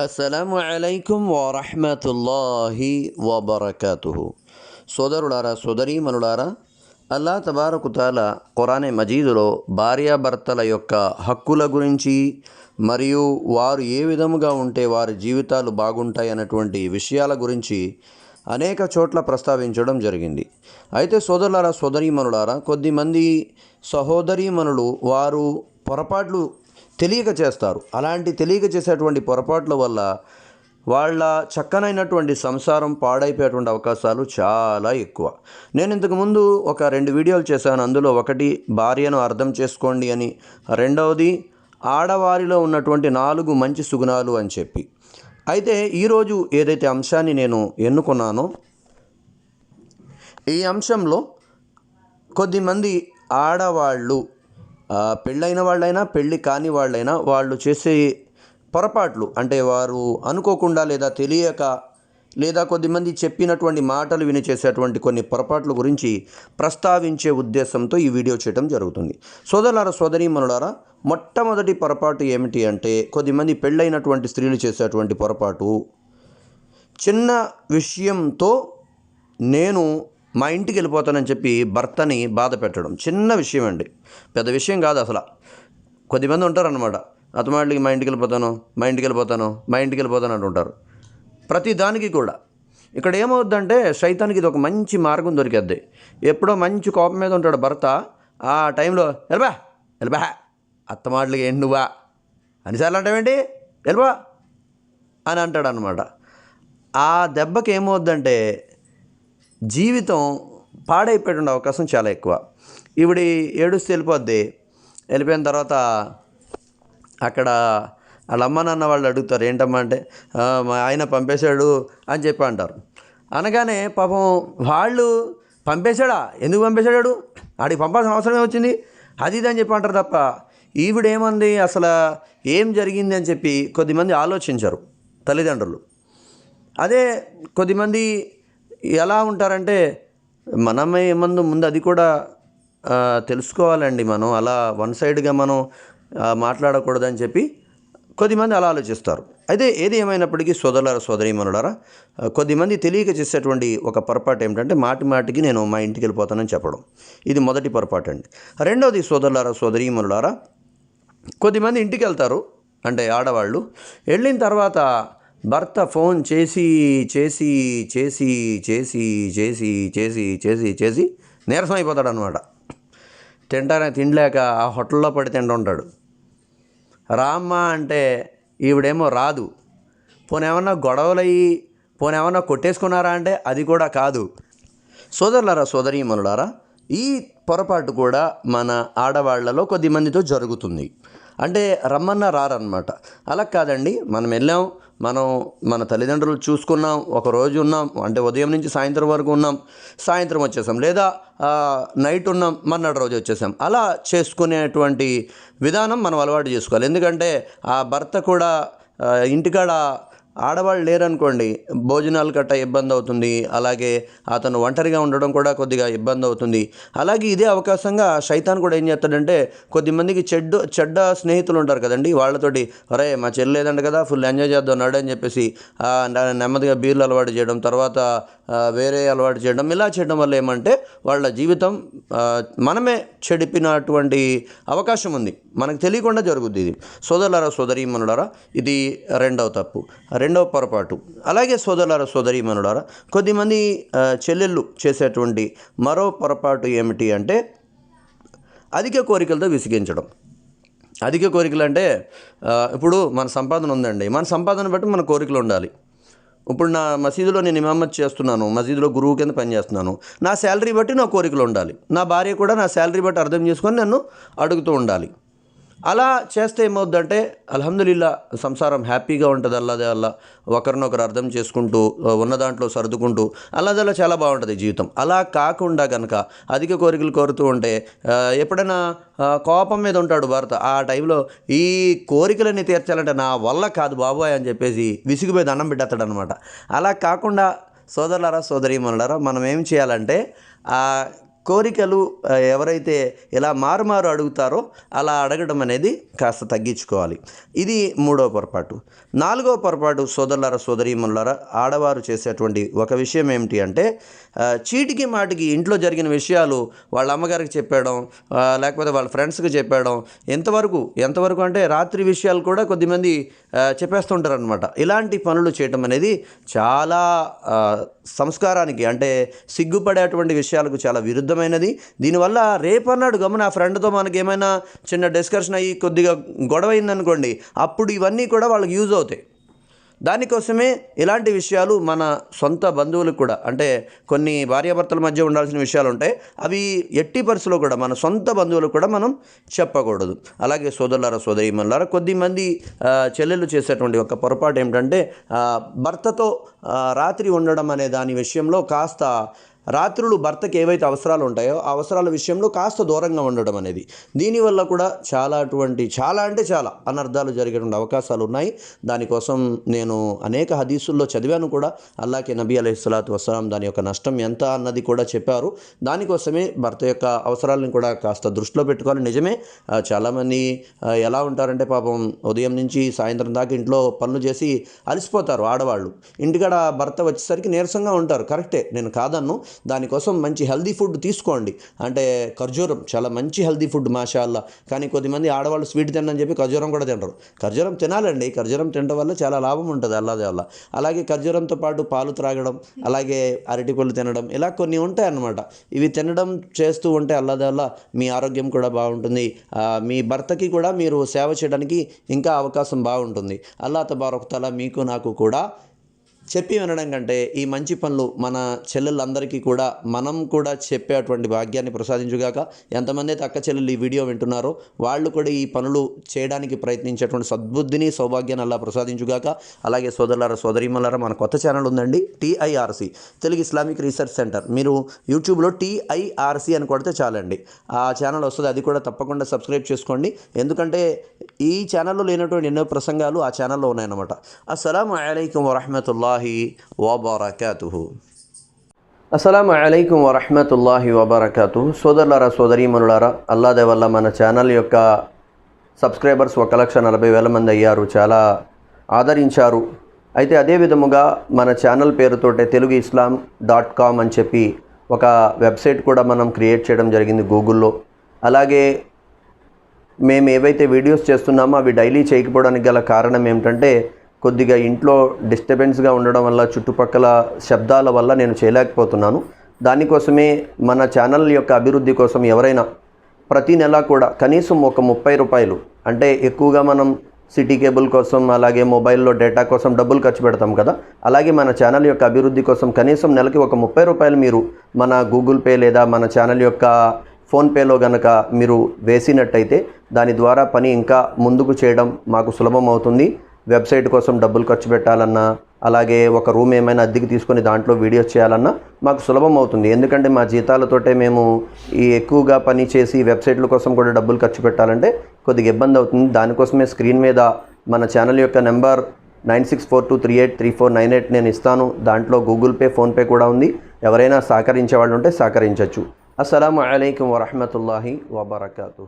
అస్సలాము అలైకుం వరహమతుల్లాహి వబర్కతుహు సోదరులారా సోదరీమణులారా అల్లా తబారకుతాల ఖురానే మజీదులో భార్యాభర్తల యొక్క హక్కుల గురించి మరియు వారు ఏ విధముగా ఉంటే వారి జీవితాలు బాగుంటాయి అన్నటువంటి విషయాల గురించి అనేక చోట్ల ప్రస్తావించడం జరిగింది. అయితే సోదరులారా సోదరీమనులారా కొద్దిమంది సహోదరీమనులు వారు పొరపాట్లు తెలియక చేస్తారు. అలాంటి తెలియక చేసేటువంటి పొరపాట్ల వల్ల వాళ్ళ చక్కనైనటువంటి సంసారం పాడైపోయేటువంటి అవకాశాలు చాలా ఎక్కువ. నేను ఇంతకుముందు ఒక రెండు వీడియోలు చేశాను. అందులో ఒకటి భార్యను అర్థం చేసుకోండి అని. రెండవది ఆడవారిలో ఉన్నటువంటి నాలుగు మంచి సుగుణాలు అని చెప్పి. అయితే ఈరోజు ఏదైతే అంశాన్ని నేను ఎన్నుకున్నానో ఈ అంశంలో కొద్దిమంది ఆడవాళ్ళు పెళ్ళైన వాళ్ళైనా పెళ్ళి కాని వాళ్ళైనా వాళ్ళు చేసే పొరపాట్లు అంటే వారు అనుకోకుండా లేదా తెలియక లేదా కొద్దిమంది చెప్పినటువంటి మాటలు విని చేసేటువంటి కొన్ని పొరపాట్ల గురించి ప్రస్తావించే ఉద్దేశంతో ఈ వీడియో చేయడం జరుగుతుంది. సోదరులారా సోదరీమణులారా మొట్టమొదటి పొరపాటు ఏమిటి అంటే కొద్దిమంది పెళ్ళైనటువంటి స్త్రీలు చేసేటువంటి పొరపాటు చిన్న విషయంతో నేను మా ఇంటికి వెళ్ళిపోతానని చెప్పి భర్తని బాధ పెట్టడం చిన్న విషయం అండి. పెద్ద విషయం కాదు అసలు. కొద్దిమంది ఉంటారనమాట అతమాటికి మా ఇంటికి వెళ్ళిపోతాను మా ఇంటికి వెళ్ళిపోతాను మా ఇంటికి వెళ్ళిపోతాను అంటుంటారు. ప్రతి దానికి కూడా. ఇక్కడ ఏమవుద్దంటే సైతానికి ఇది ఒక మంచి మార్గం దొరికేద్ది. ఎప్పుడో మంచి కోపం మీద ఉంటాడు భర్త. ఆ టైంలో వెళ్ళబా వెళ్ళబా అత్తమాటలకి ఏంటి నువ్వా? అన్నిసార్లు అంటావేంటి వెళ్ళబా అని అంటాడు అనమాట ఆ దెబ్బకి ఏమవుద్దంటే జీవితం పాడైపోయే అవకాశం చాలా ఎక్కువ. ఇవిడి ఏడుస్తే వెళ్ళిపోద్ది. వెళ్ళిపోయిన తర్వాత అక్కడ వాళ్ళ అమ్మ నాన్న వాళ్ళు అడుగుతారు ఏంటమ్మా? అంటే మా ఆయన పంపేశాడు అని చెప్పి అంటారు. అనగానే పాపం వాళ్ళు పంపేశాడా? ఎందుకు పంపేశాడు ఆడికి పంపాల్సిన అవసరమే వచ్చింది అది ఇది అని చెప్పి అంటారు తప్ప ఈవిడేమంది అసలు ఏం జరిగింది అని చెప్పి కొద్దిమంది ఆలోచించరు తల్లిదండ్రులు. అదే కొద్దిమంది ఎలా ఉంటారంటే మనమే ముందు ముందు అది కూడా తెలుసుకోవాలండి మనం. అలా వన్ సైడ్గా మనం మాట్లాడకూడదని చెప్పి కొద్దిమంది అలా ఆలోచిస్తారు. అయితే ఏది ఏమైనప్పటికీ సోదరులార సోదరీమనులారా కొద్దిమంది తెలియక చేసేటువంటి ఒక పొరపాటు ఏమిటంటే మాటి మాటికి నేను మా ఇంటికి వెళ్ళిపోతానని చెప్పడం. ఇది మొదటి పొరపాటు అండి రెండవది సోదరులారా సోదరీమనులారా కొద్దిమంది ఇంటికి వెళ్తారు అంటే ఆడవాళ్ళు. వెళ్ళిన తర్వాత భర్త ఫోన్ చేసి చేసి చేసి చేసి చేసి చేసి చేసి చేసి నీరసం అయిపోతాడు అనమాట తింటానే తినలేక ఆ హోటల్లో పడి తింటుంటాడు. రామ్మ అంటే ఈవిడేమో రాదు. పోనేమన్నా గొడవలయ్యి పోనేమన్నా కొట్టేసుకున్నారా అంటే అది కూడా కాదు. సోదరులారా సోదరీమనులారా ఈ పొరపాటు కూడా మన ఆడవాళ్ళలో కొద్ది మందితో జరుగుతుంది. అంటే రమ్మన్న రారనమాట అలా కాదండి మనం వెళ్ళాం మనం మన తల్లిదండ్రులు చూసుకున్నాం ఒక రోజు ఉన్నాం అంటే ఉదయం నుంచి సాయంత్రం వరకు ఉన్నాం సాయంత్రం వచ్చేసాం లేదా నైట్ ఉన్నాం మర్నాడు రోజు వచ్చేసాం. అలా చేసుకునేటువంటి విధానం మనం అలవాటు చేసుకోవాలి. ఎందుకంటే ఆ భర్త కూడా ఇంటికాడ ఆడవాళ్ళు లేరనుకోండి భోజనాలు గట్ట ఇబ్బంది అవుతుంది అలాగే అతను ఒంటరిగా ఉండడం కూడా కొద్దిగా ఇబ్బంది అవుతుంది. అలాగే ఇదే అవకాశంగా శైతాన్ కూడా ఏం చేస్తాడంటే కొద్దిమందికి చెడ్డ చెడ్డ స్నేహితులు ఉంటారు కదండి వాళ్ళతోటి అరే మా చెల్లి లేదంట కదా ఫుల్ ఎంజాయ్ చేద్దాం నాడు అని చెప్పేసి నెమ్మదిగా బీర్లు అలవాటు చేయడం తర్వాత వేరే అలవాటు చేయడం ఇలా చేయడం వల్ల ఏమంటే వాళ్ళ జీవితం మనమే చెడిపినటువంటి అవకాశం ఉంది. మనకు తెలియకుండా జరుగుద్ది ఇది. సోదరులారా సోదరీమణులారా ఇది రెండవ తప్పు. రెండవ పొరపాటు. అలాగే సోదరులారా సోదరీమణులారా కొద్దిమంది చెల్లెళ్ళు చేసేటువంటి మరో పొరపాటు ఏమిటి అంటే అధిక కోరికలతో విసిగించడం. అధిక కోరికలు అంటే ఇప్పుడు మన సంపాదన ఉందండి. మన సంపాదన బట్టి మన కోరికలు ఉండాలి. ఇప్పుడు నా మసీదులో నేను ఇమామత్ చేస్తున్నాను మసీదులో గురువు కింద పనిచేస్తున్నాను. నా శాలరీ బట్టి నా కోరికలు ఉండాలి. నా భార్య కూడా నా శాలరీ బట్టి అర్థం చేసుకొని నన్ను అడుగుతూ ఉండాలి. అలా చేస్తే ఏమవుద్దంటే అల్హమ్దులిల్లా సంసారం హ్యాపీగా ఉంటుంది అల్లాదే అల్లా. ఒకరినొకరు అర్థం చేసుకుంటూ ఉన్న దాంట్లో సర్దుకుంటూ అల్లాదల్లా చాలా బాగుంటుంది జీవితం. అలా కాకుండా కనుక అధిక కోరికలు కోరుతూ ఉంటే ఎప్పుడైనా కోపం మీద ఉంటాడు భర్త. ఆ టైంలో ఈ కోరికలన్నీ తీర్చాలంటే నా వల్ల కాదు బాబోయ్ అని చెప్పేసి విసిగిపోయి దండం పెట్టేస్తాడు అనమాట అలా కాకుండా సోదరులారా సోదరీమణులారా మనం ఏం చేయాలంటే ఆ కోరికలు ఎవరైతే ఇలా మారుమారు అడుగుతారో అలా అడగడం అనేది కాస్త తగ్గించుకోవాలి. ఇది మూడవ పొరపాటు. నాలుగవ పొరపాటు సోదరులార సోదరీమణులారా ఆడవారు చేసేటువంటి ఒక విషయం ఏమిటి అంటే చీటికి మాటికి ఇంట్లో జరిగిన విషయాలు వాళ్ళ అమ్మగారికి చెప్పడం లేకపోతే వాళ్ళ ఫ్రెండ్స్కి చెప్పడం ఎంతవరకు ఎంతవరకు అంటే రాత్రి విషయాలు కూడా కొద్దిమంది చెప్పేస్తుంటారనమాట చెప్పేస్తుంటారు అనమాట ఇలాంటి పనులు చేయటం అనేది చాలా సంస్కారానికి అంటే సిగ్గుపడేటువంటి విషయాలకు చాలా విరుద్ధమైనది. దీనివల్ల రేపన్నాడు గమన ఆ ఫ్రెండ్తో మనకి ఏమైనా చిన్న డిస్కషన్ అయ్యి కొద్దిగా గొడవ అయిందనుకోండి అప్పుడు ఇవన్నీ కూడా వాళ్ళకి యూజ్ అవుతాయి. దానికోసమే ఇలాంటి విషయాలు మన సొంత బంధువులకు కూడా అంటే కొన్ని భార్యాభర్తల మధ్య ఉండాల్సిన విషయాలు ఉంటాయి అవి ఎట్టి పరిస్థితుల్లో కూడా మన సొంత బంధువులకు కూడా మనం చెప్పకూడదు. అలాగే సోదరులారా సోదరీమణులారా కొద్దిమంది చెల్లెలు చెల్లెళ్ళు చేసేటువంటి ఒక పొరపాటు ఏమిటంటే భర్తతో రాత్రి ఉండడం అనే దాని విషయంలో కాస్త రాత్రులు భర్తకి ఏవైతే అవసరాలు ఉంటాయో ఆ అవసరాల విషయంలో కాస్త దూరంగా ఉండడం అనేది. దీనివల్ల కూడా చాలా అటువంటి చాలా అంటే చాలా అనర్థాలు జరిగేటువంటి అవకాశాలు ఉన్నాయి. దానికోసం నేను అనేక హదీసుల్లో చదివాను కూడా. అల్లాకే నబీ అలైహిస్సలాతు వసలాం దాని యొక్క నష్టం ఎంత అన్నది కూడా చెప్పారు. దానికోసమే భర్త యొక్క అవసరాలను కూడా కాస్త దృష్టిలో పెట్టుకోవాలి. నిజమే చాలామంది ఎలా ఉంటారంటే పాపం ఉదయం నుంచి సాయంత్రం దాకా ఇంట్లో పనులు చేసి అలసిపోతారు ఆడవాళ్ళు. ఇంటికాడ భర్త వచ్చేసరికి నీరసంగా ఉంటారు. కరెక్టే నేను కాదన్ను. దానికోసం మంచి హెల్దీ ఫుడ్ తీసుకోండి. అంటే ఖర్జూరం చాలా మంచి హెల్దీ ఫుడ్ మాషాల్లా కానీ కొద్దిమంది ఆడవాళ్ళు స్వీట్ తినని చెప్పి ఖర్జూరం కూడా తినరు. ఖర్జూరం తినాలండి. ఖర్జూరం తినడం వల్ల చాలా లాభం ఉంటుంది అల్లాదే వల్ల అలాగే ఖర్జూరంతో పాటు పాలు త్రాగడం అలాగే అరటిపళ్ళు తినడం ఇలా కొన్ని ఉంటాయి అన్నమాట ఇవి తినడం చేస్తూ ఉంటే అల్లాదే వల్ల మీ ఆరోగ్యం కూడా బాగుంటుంది. మీ భర్తకి కూడా మీరు సేవ చేయడానికి ఇంకా అవకాశం బాగుంటుంది. అల్లా తబారొకతల మీకు నాకు కూడా చెప్పి వినడం కంటే ఈ మంచి పనులు మన చెల్లెళ్ళందరికీ కూడా మనం కూడా చెప్పేటువంటి భాగ్యాన్ని ప్రసాదించుగాక ఎంతమంది అయితే అక్క చెల్లెలు ఈ వీడియో వింటున్నారో వాళ్ళు కూడా ఈ పనులు చేయడానికి ప్రయత్నించేటువంటి సద్బుద్ధిని సౌభాగ్యాన్ని అలా ప్రసాదించుగాక. అలాగే సోదరులారా సోదరీమలారా మన కొత్త ఛానల్ ఉందండి TIRC Telugu Islamic research centre. మీరు యూట్యూబ్లో టీఐఆర్సి అని కొడితే చాలండి. ఆ ఛానల్ వస్తుంది అది కూడా తప్పకుండా సబ్స్క్రైబ్ చేసుకోండి. ఎందుకంటే ఈ ఛానల్లో లేనటువంటి ఎన్నో ప్రసంగాలు ఆ ఛానల్లో ఉన్నాయన్నమాట. అస్సలం అయికం వరహమతుల్లాహి వబర్కతుహు అస్సలం అయికం వరహమతుల్లాహి వబర్కతు సోదరులారా సోదరీమనులారా అల్లాదే వల్ల మన ఛానల్ యొక్క సబ్స్క్రైబర్స్ ఒక లక్ష నలభై వేల మంది అయ్యారు చాలా ఆదరించారు. అయితే అదే విధముగా మన ఛానల్ పేరుతోటే తెలుగు ఇస్లాం డాట్ కామ్ అని చెప్పి ఒక వెబ్సైట్ కూడా మనం క్రియేట్ చేయడం జరిగింది గూగుల్లో అలాగే మేము ఏవైతే వీడియోస్ చేస్తున్నామో అవి డైలీ చేయకపోవడానికి గల కారణం ఏమిటంటే కొద్దిగా ఇంట్లో డిస్టర్బెన్స్గా ఉండడం వల్ల చుట్టుపక్కల శబ్దాల వల్ల నేను చేయలేకపోతున్నాను. దానికోసమే మన ఛానల్ యొక్క అభివృద్ధి కోసం ఎవరైనా ప్రతి నెల కూడా కనీసం ఒక ముప్పై రూపాయలు అంటే ఎక్కువగా మనం సిటీ కేబుల్ కోసం అలాగే మొబైల్లో డేటా కోసం డబ్బులు ఖర్చు పెడతాం కదా. అలాగే మన ఛానల్ యొక్క అభివృద్ధి కోసం కనీసం నెలకి ఒక ముప్పై రూపాయలు మీరు మన గూగుల్ పే లేదా మన ఛానల్ యొక్క ఫోన్పేలో గనక మీరు వేసినట్టయితే దాని ద్వారా పని ఇంకా ముందుకు చేయడం మాకు సులభం అవుతుంది. వెబ్సైట్ కోసం డబ్బులు ఖర్చు పెట్టాలన్నా అలాగే ఒక రూమ్ ఏమైనా అద్దెకి తీసుకొని దాంట్లో వీడియోస్ చేయాలన్నా మాకు సులభం అవుతుంది. ఎందుకంటే మా జీతాలతోటే మేము ఈ ఎక్కువగా పని చేసి వెబ్సైట్ల కోసం కూడా డబ్బులు ఖర్చు పెట్టాలంటే కొద్దిగా ఇబ్బంది అవుతుంది. దానికోసమే స్క్రీన్ మీద మన ఛానల్ యొక్క number nine six four two three eight three four nine eight నేను ఇస్తాను. దాంట్లో గూగుల్ పే ఫోన్పే కూడా ఉంది. ఎవరైనా సహకరించే వాళ్ళు ఉంటే సహకరించవచ్చు అస్సలం అయికం వరహమతుల్లాహి వబర్కూ